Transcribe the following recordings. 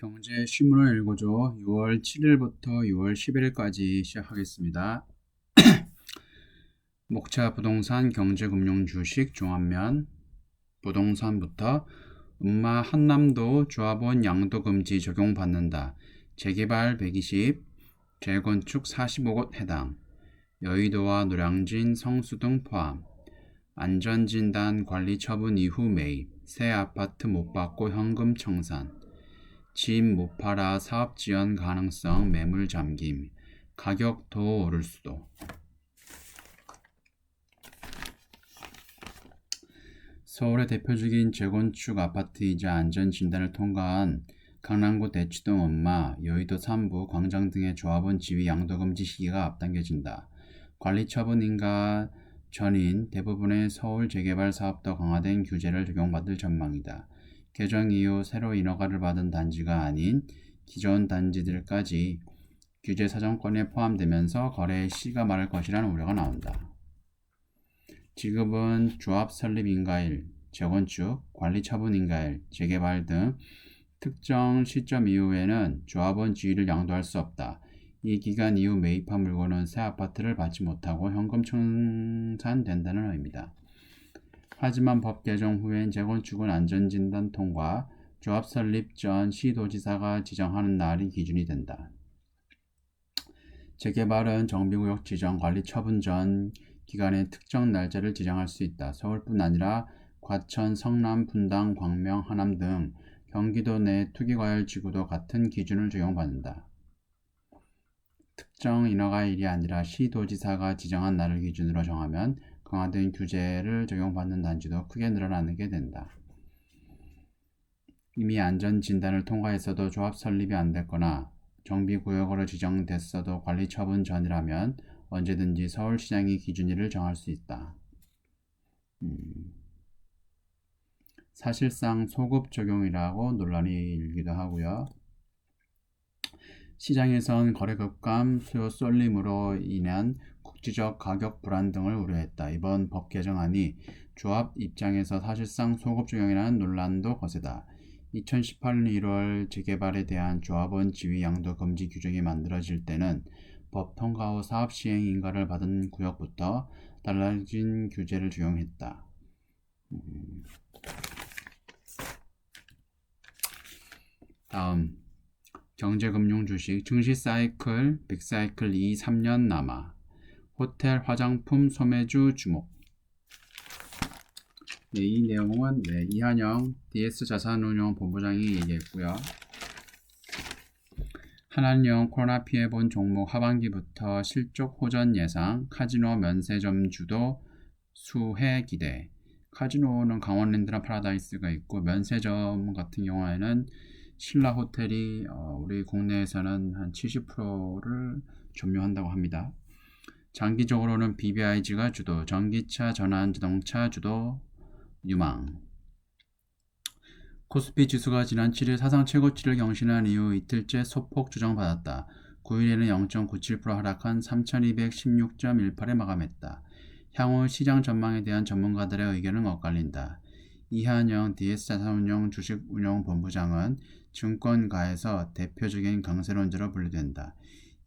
경제 신문을 읽어줘 6월 7일부터 6월 11일까지 시작하겠습니다. 목차 부동산 경제금융 주식 종합면 부동산부터 음마 한남도 조합원 양도 금지 적용받는다. 재개발 120, 재건축 45곳 해당. 여의도와 노량진, 성수 등 포함. 안전진단 관리 처분 이후 매입. 새 아파트 못 받고 현금 청산. 집 못 팔아 사업 지연 가능성 매물 잠김. 가격 더 오를 수도. 서울의 대표적인 재건축 아파트이자 안전진단을 통과한 강남구 대치동 엄마, 여의도 삼부, 광장 등의 조합원 지위 양도금지 시기가 앞당겨진다. 관리처분인가 전인 대부분의 서울 재개발 사업도 강화된 규제를 적용받을 전망이다. 개정 이후 새로 인허가를 받은 단지가 아닌 기존 단지들까지 규제 사정권에 포함되면서 거래의 시가 마를 것이라는 우려가 나온다. 지급은 조합 설립 인가일, 재건축, 관리 처분 인가일, 재개발 등 특정 시점 이후에는 조합원 지위를 양도할 수 없다. 이 기간 이후 매입한 물건은 새 아파트를 받지 못하고 현금 청산된다는 의미다. 하지만 법 개정 후엔 재건축은 안전진단 통과, 조합 설립 전 시도지사가 지정하는 날이 기준이 된다. 재개발은 정비구역 지정 관리 처분 전 기간에 특정 날짜를 지정할 수 있다. 서울뿐 아니라 과천, 성남, 분당, 광명, 하남 등 경기도 내 투기과열 지구도 같은 기준을 적용받는다. 특정 인허가일이 아니라 시도지사가 지정한 날을 기준으로 정하면 강화된 규제를 적용받는 단지도 크게 늘어나게 된다. 이미 안전 진단을 통과했어도 조합 설립이 안 됐거나 정비 구역으로 지정됐어도 관리 처분 전이라면 언제든지 서울시장이 기준일을 정할 수 있다. 음, 사실상 소급 적용이라고 논란이 일기도 하고요. 시장에선 거래 급감, 수요 쏠림으로 인한 국지적 가격 불안 등을 우려했다. 이번 법 개정안이 조합 입장에서 사실상 소급 적용이라는 논란도 거세다. 2018년 1월 재개발에 대한 조합원 지위 양도 금지 규정이 만들어질 때는 법 통과 후 사업 시행 인가를 받은 구역부터 달라진 규제를 적용했다. 음. 다음 경제금융 주식 증시 사이클 빅사이클 2, 3년 남아 호텔 화장품 소매주 주목 네, 이 내용은 네, 이한영 DS 자산운용 본부장이 얘기했고요. 한한령 코로나 피해 본 종목 하반기부터 실적 호전 예상 카지노 면세점 주도 수혜 기대 카지노는 강원랜드나 파라다이스가 있고 면세점 같은 경우에는 신라 호텔이 어, 우리 국내에서는 한 70%를 점유한다고 합니다. 장기적으로는 BBIG가 주도, 전기차, 전환 자동차 주도 유망. 코스피 지수가 지난 7일 사상 최고치를 경신한 이후 이틀째 소폭 조정받았다. 9일에는 0.97% 하락한 3216.18에 마감했다. 향후 시장 전망에 대한 전문가들의 의견은 엇갈린다. 이한영 DS자산운용 주식운용본부장은 증권가에서 대표적인 강세론자로 분류된다.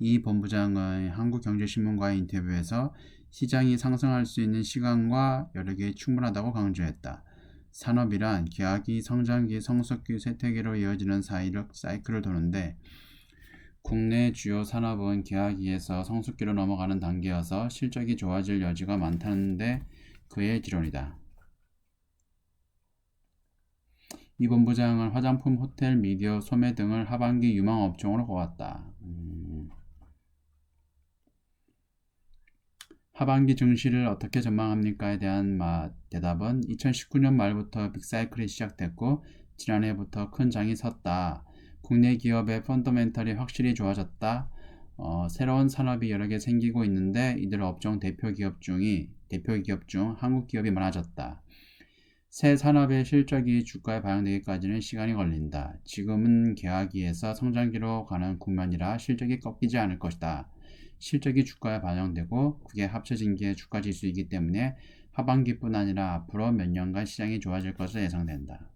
이 본부장은 한국경제신문과의 인터뷰에서 시장이 상승할 수 있는 시간과 여력이 충분하다고 강조했다. 산업이란 계약이 성장기, 성숙기, 쇠퇴기로 이어지는 사이를 사이클을 도는데 국내 주요 산업은 계약기에서 성숙기로 넘어가는 단계여서 실적이 좋아질 여지가 많다는데 그의 지론이다. 이 본부장은 화장품, 호텔, 미디어, 소매 등을 하반기 유망 업종으로 꼽았다. 음. 하반기 증시를 어떻게 전망합니까에 대한 대답은 2019년 말부터 빅사이클이 시작됐고 지난해부터 큰 장이 섰다. 국내 기업의 펀더멘털이 확실히 좋아졌다. 어, 새로운 산업이 여러 개 생기고 있는데 이들 업종 대표 기업 중이 대표 기업 중 한국 기업이 많아졌다. 새 산업의 실적이 주가에 반영되기까지는 시간이 걸린다. 지금은 계약기에서 성장기로 가는 국면이라 실적이 꺾이지 않을 것이다. 실적이 주가에 반영되고 그게 합쳐진 게 주가 지수이기 때문에 하반기뿐 아니라 앞으로 몇 년간 시장이 좋아질 것으로 예상된다.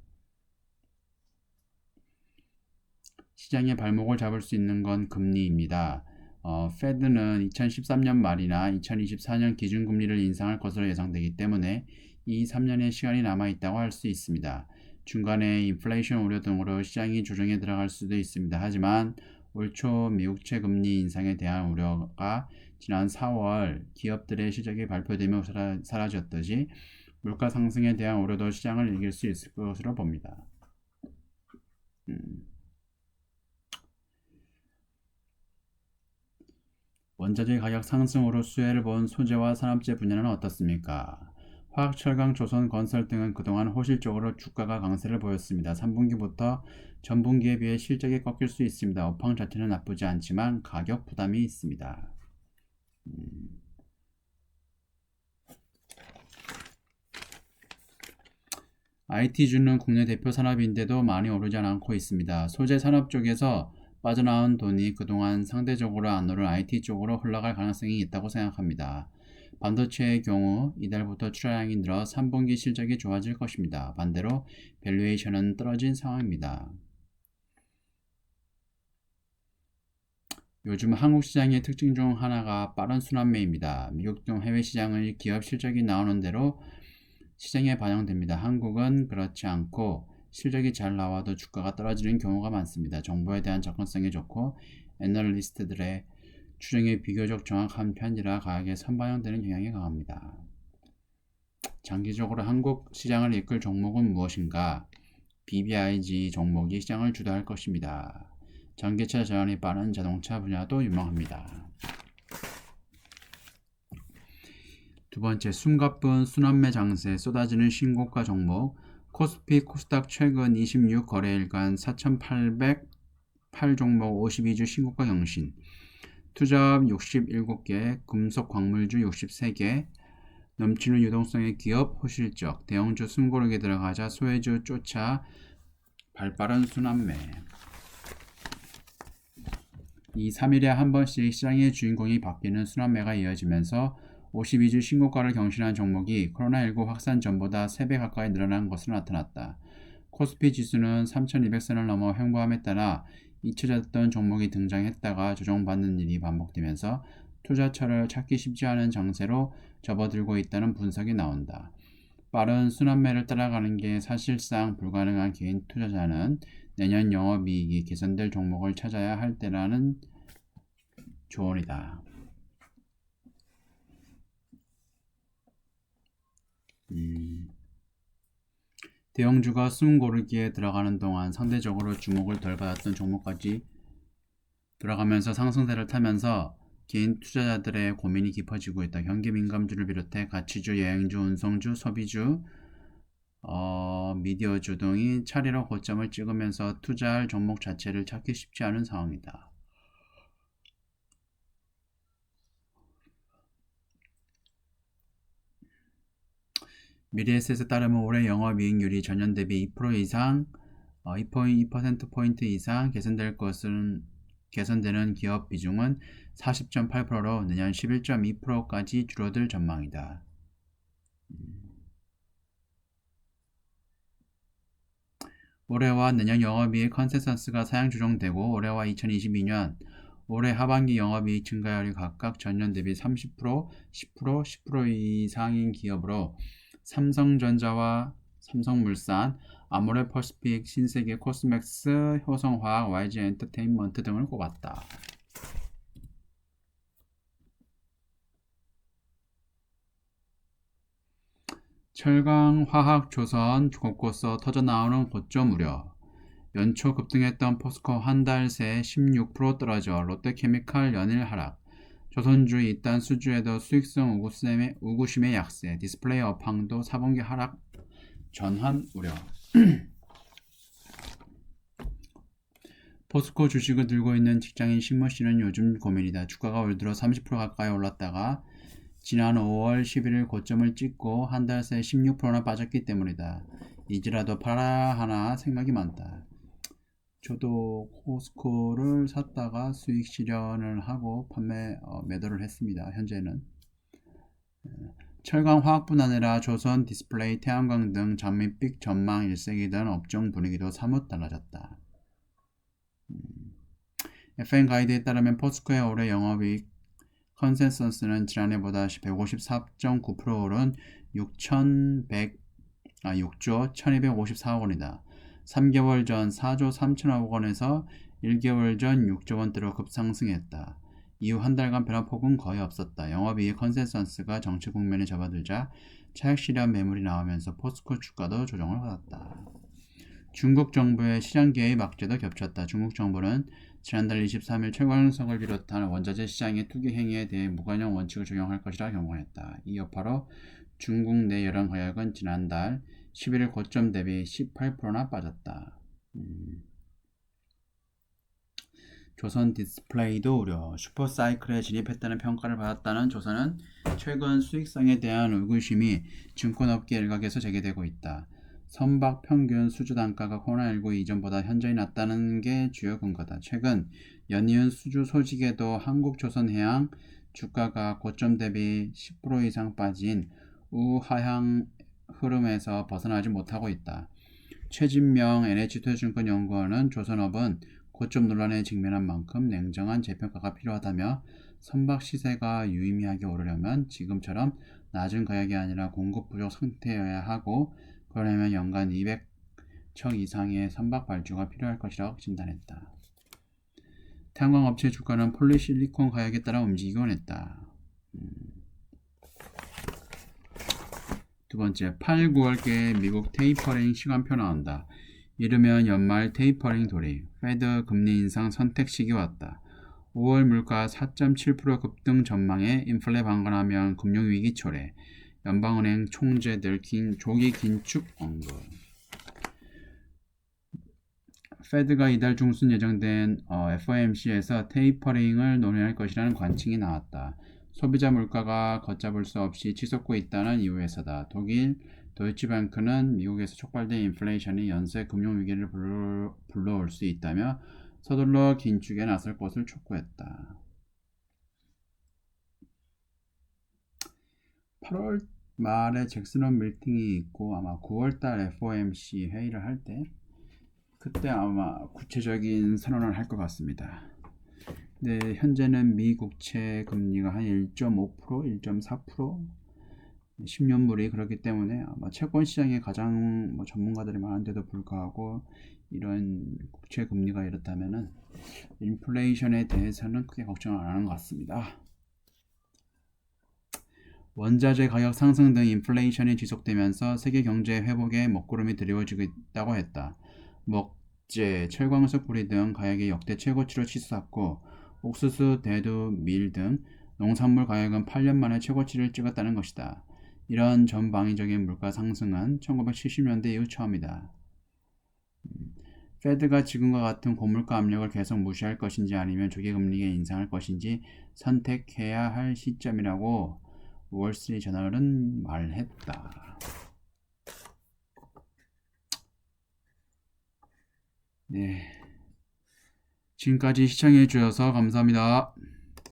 시장의 발목을 잡을 수 있는 건 금리입니다. 어, 페드는 2013년 말이나 2024년 기준금리를 인상할 것으로 예상되기 때문에 이 3년의 시간이 남아 있다고 할 수 있습니다. 중간에 인플레이션 우려 등으로 시장이 조정에 들어갈 수도 있습니다. 하지만 올 초 미국채 금리 인상에 대한 우려가 지난 4월 기업들의 실적이 발표되며 사라, 사라 졌듯이 물가 상승에 대한 우려도 시장을 이길 수 있을 것으로 봅니다. 음. 원자재 가격 상승으로 수혜를 본 소재와 산업재 분야는 어떻습니까? 화학, 철강, 조선, 건설 등은 그동안 호실적으로 주가가 강세를 보였습니다. 3분기부터 전분기에 비해 실적이 꺾일 수 있습니다. 업황 자체는 나쁘지 않지만 가격 부담이 있습니다. 음. IT주는 국내 대표 산업인데도 많이 오르지 않고 있습니다. 소재 산업 쪽에서 빠져나온 돈이 그동안 상대적으로 안 오른 IT 쪽으로 흘러갈 가능성이 있다고 생각합니다. 반도체의 경우 이달부터 출하량이 늘어 3분기 실적이 좋아질 것입니다. 반대로 밸류에이션은 떨어진 상황입니다. 요즘 한국 시장의 특징 중 하나가 빠른 순환매입니다. 미국 등 해외 시장의 기업 실적이 나오는 대로 시장에 반영됩니다. 한국은 그렇지 않고 실적이 잘 나와도 주가가 떨어지는 경우가 많습니다. 정보에 대한 접근성이 좋고 애널리스트들의 추정이 비교적 정확한 편이라 가격에 선반영되는 경향이 강합니다. 장기적으로 한국 시장을 이끌 종목은 무엇인가? BBIG 종목이 시장을 주도할 것입니다. 전기차 전환이 빠른 자동차 분야도 유망합니다. 두 번째, 숨가쁜 순환매 장세 쏟아지는 신고가 종목 코스피 코스닥 최근 26 거래일간 4,808 종목 52주 신고가 경신 투자업 67개, 금속 광물주 63개, 넘치는 유동성의 기업 호실적, 대형주 숨고르게 들어가자 소외주 쫓아 발빠른 순환매 이 3일에 한 번씩 시장의 주인공이 바뀌는 순환매가 이어지면서 52주 신고가를 경신한 종목이 코로나19 확산 전보다 3배 가까이 늘어난 것으로 나타났다. 코스피 지수는 3200선을 넘어 횡보함에 따라 잊혀졌던 종목이 등장했다가 조정받는 일이 반복되면서 투자처를 찾기 쉽지 않은 장세로 접어들고 있다는 분석이 나온다. 빠른 순환매를 따라가는 게 사실상 불가능한 개인 투자자는 내년 영업이익이 개선될 종목을 찾아야 할 때라는 조언이다. 음. 대형주가 숨 고르기에 들어가는 동안 상대적으로 주목을 덜 받았던 종목까지 들어가면서 상승세를 타면서 개인 투자자들의 고민이 깊어지고 있다. 경기 민감주를 비롯해 가치주, 여행주, 운송주, 소비주, 어, 미디어주 등이 차례로 고점을 찍으면서 투자할 종목 자체를 찾기 쉽지 않은 상황이다. 미래에셋에 따르면 올해 영업이익률이 전년 대비 2% 이상, 어, 2.2%포인트 이상 개선될 것은 개선되는 기업 비중은 40.8%로 내년 11.2%까지 줄어들 전망이다. 올해와 내년 영업이익 컨센서스가 사양 조정되고 올해와 2022년 올해 하반기 영업이익 증가율이 각각 전년 대비 30%, 10%, 10% 이상인 기업으로 삼성전자와 삼성물산, 아모레퍼시픽, 신세계, 코스맥스, 효성화학, YG 엔터테인먼트 등을 꼽았다. 철강, 화학, 조선 곳곳서 터져나오는 고점 우려 연초 급등했던 포스코 한 달 새 16% 떨어져 롯데케미칼 연일 하락 조선주 이단 수주에도 수익성 우구심의, 우구심의 약세, 디스플레이 업황도 4분기 하락 전환 우려. 포스코 주식을 들고 있는 직장인 신모 씨는 요즘 고민이다. 주가가 올 들어 30% 가까이 올랐다가 지난 5월 11일 고점을 찍고 한 달 새 16%나 빠졌기 때문이다. 이제라도 팔아 하나 생각이 많다. 저도 코스코를 샀다가 수익 실현을 하고 판매 어, 매도를 했습니다. 현재는 예. 철강 화학뿐 아니라 조선 디스플레이 태양광 등 장밋빛 전망 일색이던 업종 분위기도 사뭇 달라졌다. 음. FN 가이드에 따르면 포스코의 올해 영업이익 컨센서스는 지난해보다 154.9% 오른 6,100 아, 6조 1254억 원이다. 3개월 전 4조 3천억 원에서 1개월 전 6조 원대로 급상승했다. 이후 한 달간 변화폭은 거의 없었다. 영업이익 컨센서스가 정치 국면에 접어들자 차익 실현 매물이 나오면서 포스코 주가도 조정을 받았다. 중국 정부의 시장 개입 악재도 겹쳤다. 중국 정부는 지난달 23일 최광석을 비롯한 원자재 시장의 투기 행위에 대해 무관용 원칙을 적용할 것이라 경고했다. 이 여파로 중국 내 여론 가격은 지난달 11일 고점 대비 18%나 빠졌다. 음. 조선 디스플레이도 우려 슈퍼사이클에 진입했다는 평가를 받았다는 조선은 최근 수익성에 대한 의구심이 증권업계 일각에서 제기되고 있다. 선박 평균 수주 단가가 코로나19 이전보다 현저히 낮다는 게 주요 근거다. 최근 연이은 수주 소식에도 한국조선해양 주가가 고점 대비 10% 이상 빠진 우하향 흐름에서 벗어나지 못하고 있다. 최진명 NH투자증권 연구원은 조선업은 고점 논란에 직면한 만큼 냉정한 재평가가 필요하다며 선박 시세가 유의미하게 오르려면 지금처럼 낮은 가격이 아니라 공급 부족 상태여야 하고 그러려면 연간 200척 이상의 선박 발주가 필요할 것이라고 진단했다. 탄광업체 주가는 폴리실리콘 가격에 따라 움직이곤 했다. 음. 두 번째, 8, 9월께 미국 테이퍼링 시간표 나온다. 이르면 연말 테이퍼링 돌입, 페드 금리 인상 선택 시기 왔다. 5월 물가 4.7% 급등 전망에 인플레 방관하면 금융위기 초래, 연방은행 총재들 긴, 조기 긴축 언급. 페드가 이달 중순 예정된 어, FOMC에서 테이퍼링을 논의할 것이라는 관측이 나왔다. 소비자 물가가 걷잡을 수 없이 치솟고 있다는 이유에서다. 독일 도이치뱅크는 미국에서 촉발된 인플레이션이 연쇄 금융 위기를 불러, 불러올 수 있다며 서둘러 긴축에 나설 것을 촉구했다. 8월 말에 잭슨원 밀팅이 있고 아마 9월달 FOMC 회의를 할 때 그때 아마 구체적인 선언을 할 것 같습니다. 네, 현재는 미 국채 금리가 한 1.5%, 1.4% 10년물이 그렇기 때문에 아마 채권 시장에 가장 뭐 전문가들이 많은데도 불구하고 이런 국채 금리가 이렇다면은 인플레이션에 대해서는 크게 걱정을 안 하는 것 같습니다. 원자재 가격 상승 등 인플레이션이 지속되면서 세계 경제 회복에 먹구름이 드리워지고 있다고 했다. 먹재, 철광석 구리 등 가격이 역대 최고치로 치솟았고 옥수수, 대두, 밀 등 농산물 가격은 8년 만에 최고치를 찍었다는 것이다. 이런 전방위적인 물가 상승은 1970년대 이후 처음이다. 음, 페드가 지금과 같은 고물가 압력을 계속 무시할 것인지 아니면 조기금리에 인상할 것인지 선택해야 할 시점이라고 월스트리트 저널은 말했다. 네. 지금까지 시청해 주셔서 감사합니다.